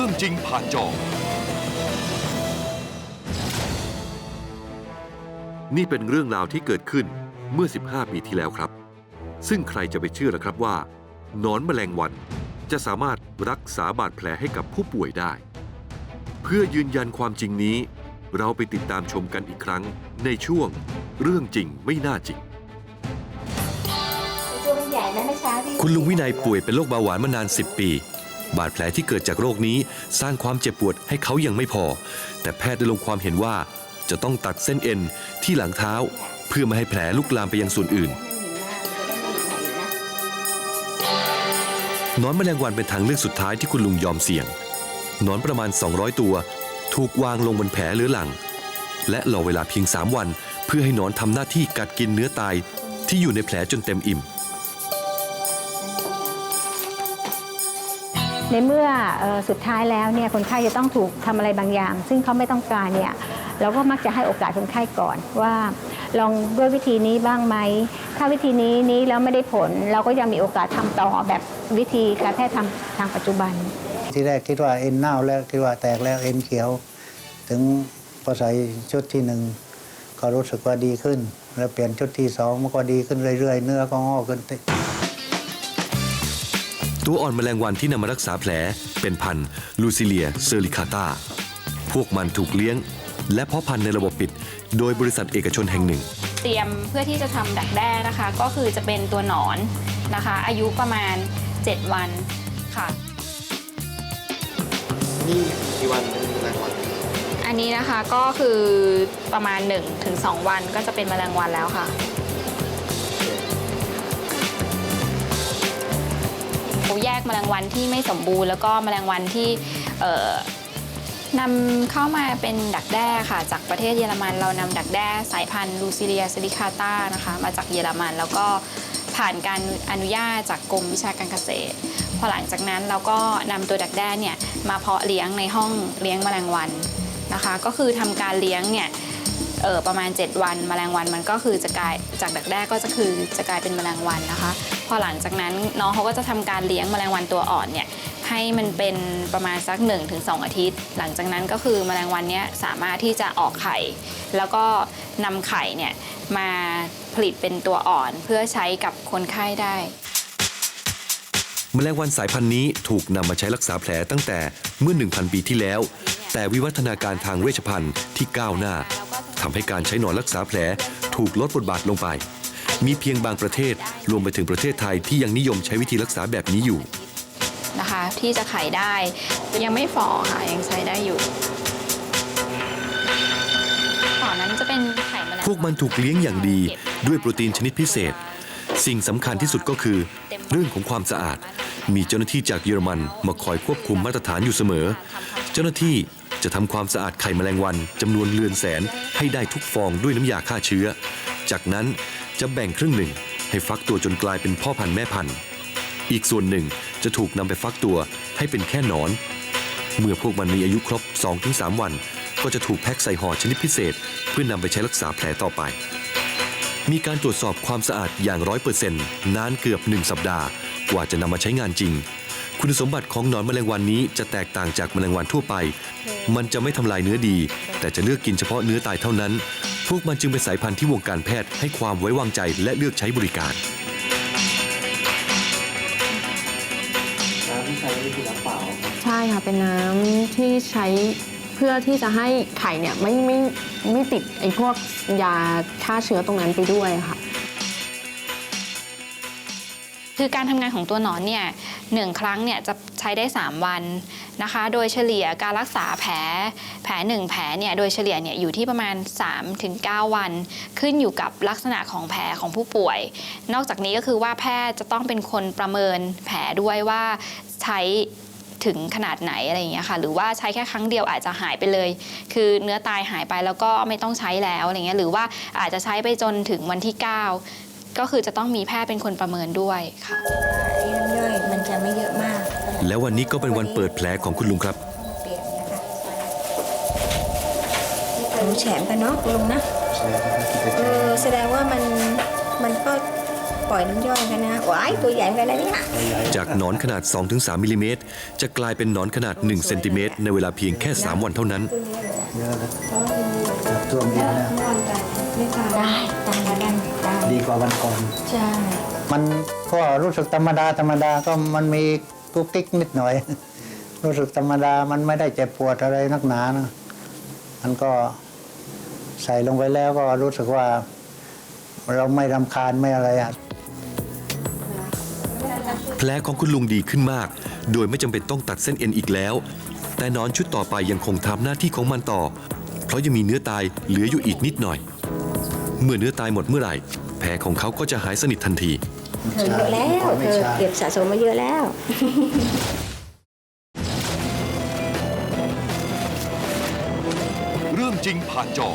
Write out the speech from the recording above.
รื่องจริงผ่านจอ นี่เป็นเรื่องราวที่เกิดขึ้นเมื่อ 15 ปีที่แล้วครับ ซึ่งใครจะไปเชื่อล่ะครับว่าหนอนแมลงวันจะสามารถรักษาบาดแผลให้กับผู้ป่วยได้ เพื่อยืนยันความจริงนี้ เราไปติดตามชมกันอีกครั้งในช่วง เรื่องจริงไม่น่าจริง ตัวมันใหญ่นะเมื่อเช้าที่คุณลุงวินัยป่วยเป็นโรคเบาหวานมานาน 10 ปี บาดแผลที่เกิดจากโรคนี้สร้างความเจ็บปวดให้เขายังไม่พอ แต่แพทย์ได้ลงความเห็นว่า จะต้องตัดเส้นเอ็นที่หลังเท้า เพื่อไม่ให้แผลลุกลามไปยังส่วนอื่นนอนแมลงวันเป็นทางเลือกสุดท้ายที่คุณลุงยอมเสี่ยงนอนประมาณ 200 ตัว ถูกวางลงบนแผลเรื้อรัง และรอเวลาเพียง 3 วัน เพื่อให้นอนทำหน้าที่กัดกินเนื้อตายที่อยู่ในแผลจนเต็มอิ่ม ในเมื่ออสุดท้ายแล้วเนี่ยคนไข้จะต้องถูกทำอะไรบางอย่าง ซึ่งเขาไม่ต้องการเนี่ยเราก็มักจะให้โอกาสคนไข้ก่อนว่า ลองด้วยวิธีนี้บ้างไหม ถ้าวิธีนี้นี้แล้วไม่ได้ผล เราก็ยังมีโอกาสทำต่อแบบวิธีการแพทย์ทางทางปัจจุบัน ที่แรกคิดว่าเอ็นเน่าแล้วคิดว่าแตกแล้วเอ็นเขียว ถึงพอใส่ชุดที่หนึ่งก็รู้สึกว่าดีขึ้น แล้วเปลี่ยนชุดที่สองมันก็ดีขึ้นเรื่อยๆ เนื้อก็งอกขึ้น ตัวอ่อนแมลงวันที่นำมารักษาแผลเป็นพันธุ์ลูซิเลียเซอริคาตาพวกมันถูกเลี้ยง และเพาะพันธุ์ในระบบปิด โดยบริษัทเอกชนแห่งหนึ่ง เตรียมเพื่อที่จะทำดักแด้นะคะ ก็คือจะเป็นตัวหนอนนะคะ อายุประมาณ 7 วันค่ะ นี่กี่วันเป็นแมลงวันอันนี้นะคะก็คือประมาณ 1-2 วันก็จะเป็นแมลงวันแล้วค่ะ เราแยกแมลงวันที่ไม่สมบูรณ์ แล้วก็แมลงวันที่นำเข้ามาเป็นดักแด้ค่ะ จากประเทศเยอรมัน เรานำดักแด้สายพันธุ์ลูซิเลียซิลิคาตานะคะมาจากเยอรมัน แล้วก็ผ่านการอนุญาตจากกรมวิชาการเกษตร พอหลังจากนั้นเราก็นำตัวดักแด้เนี่ยมาเพาะเลี้ยงในห้องเลี้ยงแมลงวันนะคะ ก็คือทำการเลี้ยงเนี่ย เออประมาณ 7 วันแมลงวันมันก็คือจะกลายจากดักแด้ก็จะคือจะกลายเป็นแมลงวันนะคะ พอหลังจากนั้นน้องเขาก็จะทำการเลี้ยงแมลงวันตัวอ่อนเนี่ยให้มันเป็นประมาณสัก 1-2 อาทิตย์ หลังจากนั้นก็คือแมลงวันเนี้ยสามารถที่จะออกไข่ แล้วก็นำไข่เนี่ยมาผลิตเป็นตัวอ่อนเพื่อใช้กับคนไข้ได้แมลงวันสายพันธุ์นี้ถูกนำมาใช้รักษาแผลตั้งแต่เมื่อ 1,000 ปีที่แล้ว แต่วิวัฒนาการทางเวชภัณฑ์ที่ก้าวหน้า ทำให้การใช้หนอนรักษาแผลถูกลดบทบาทลงไป มีเพียงบางประเทศรวมไปถึงประเทศไทยที่ยังนิยมใช้วิธีรักษาแบบนี้อยู่ นะคะที่จะขายได้ยังไม่ฝ่อค่ะยังใช้ได้อยู่ฝ่อนั้นจะเป็นไข่แมลงพวกมันถูกเลี้ยงอย่างดีด้วยโปรตีนชนิดพิเศษ สิ่งสำคัญที่สุดก็คือ เรื่องของความสะอาด มีเจ้าหน้าที่จากเยอรมันมาคอยควบคุมมาตรฐานอยู่เสมอ เจ้าหน้าที่ จะทำความสะอาดไข่แมลงวันจำนวนเรือนแสนให้ได้ทุกฟองด้วยน้ำยาฆ่าเชื้อ จากนั้นจะแบ่งครึ่งหนึ่งให้ฟักตัวจนกลายเป็นพ่อพันธุ์แม่พันธุ์ อีกส่วนหนึ่งจะถูกนำไปฟักตัวให้เป็นแค่หนอน เมื่อพวกมันมีอายุครบ 2-3 วัน ก็จะถูกแพ็คใส่ห่อชนิดพิเศษ เพื่อนำไปใช้รักษาแผลต่อไป มีการตรวจสอบความสะอาดอย่างร้อยเปอร์เซ็นต์นานเกือบ 1 สัปดาห์ กว่าจะนำมาใช้งานจริง คุณสมบัติของหนอนแมลงวันนี้จะแตกต่างจากแมลงวันทั่วไป มันจะไม่ทำลายเนื้อดี แต่จะเลือกกินเฉพาะเนื้อตายเท่านั้น พวกมันจึงเป็นสายพันธุ์ที่วงการแพทย์ให้ความไว้วางใจและเลือกใช้บริการ น้ำที่ใช้นี่คือน้ำเปล่าครับใช่ค่ะเป็นน้ำที่ใช้เพื่อที่จะให้ไข่เนี่ยไม่ไม่ไม่ติดไอ้พวกยาฆ่าเชื้อตรงนั้นไปด้วยค่ะ คือการทำงานของตัวหนอนเนี่ยหนึ่งครั้งเนี่ยจะใช้ได้ 3 วันนะคะ โดยเฉลี่ยการรักษาแผลแผลหนึ่งแผลเนี่ยโดยเฉลี่ยเนี่ยอยู่ที่ประมาณ 3-9 วัน ขึ้นอยู่กับลักษณะของแผลของผู้ป่วย นอกจากนี้ก็คือว่าแพทย์จะต้องเป็นคนประเมินแผลด้วยว่าใช้ถึงขนาดไหนอะไรอย่างเงี้ยค่ะ หรือว่าใช้แค่ครั้งเดียวอาจจะหายไปเลย คือเนื้อตายหายไปแล้วก็ไม่ต้องใช้แล้วอะไรเงี้ยหรือว่าอาจจะใช้ไปจนถึงวันที่ 9 ก็คือจะต้องมีแพทย์เป็นคนประเมินด้วยค่ะไอ้น้ำย่อยมันจะไม่เยอะมาก แล้ววันนี้ก็เป็นวันเปิดแผลของคุณลุงครับเปลี่ยนนะคะหนูแฉมกันเนาะคุณลุงนะใช่ครับเออแสดงว่ามันมันก็ปล่อยน้ำย่อยกันนะว้ายตัวใหญ่เหมือนกันนะเนี่ยจากหนอนขนาด 2-3มิลลิเมตรจะกลายเป็นหนอนขนาด 1 เซนติเมตรในเวลาเพียงแค่ 3 วันเท่านั้นเยอะแล้วครับท่วมดินแล้วได้ตายกันได้ ดีกว่าวันก่อน ใช่ มันก็รู้สึกธรรมดาธรรมดาก็มันมีกุ๊กกิ๊กนิดหน่อย รู้สึกธรรมดามันไม่ได้เจ็บปวดอะไรนักหนานะมันก็ใส่ลงไปแล้วก็รู้สึกว่า เราไม่รำคาญไม่อะไรอะแผลของคุณลุงดีขึ้นมาก โดยไม่จำเป็นต้องตัดเส้นเอ็นอีกแล้ว แต่หนอนชุดต่อไปยังคงทำหน้าที่ของมันต่อ เพราะยังมีเนื้อตายเหลืออยู่อีกนิดหน่อย เมื่อเนื้อตายหมดเมื่อไหร่ แผลของเขาก็จะหายสนิททันที เธอเยอะแล้วเธอเก็บสะสมมาเยอะแล้ว เรื่องจริงผ่านจอ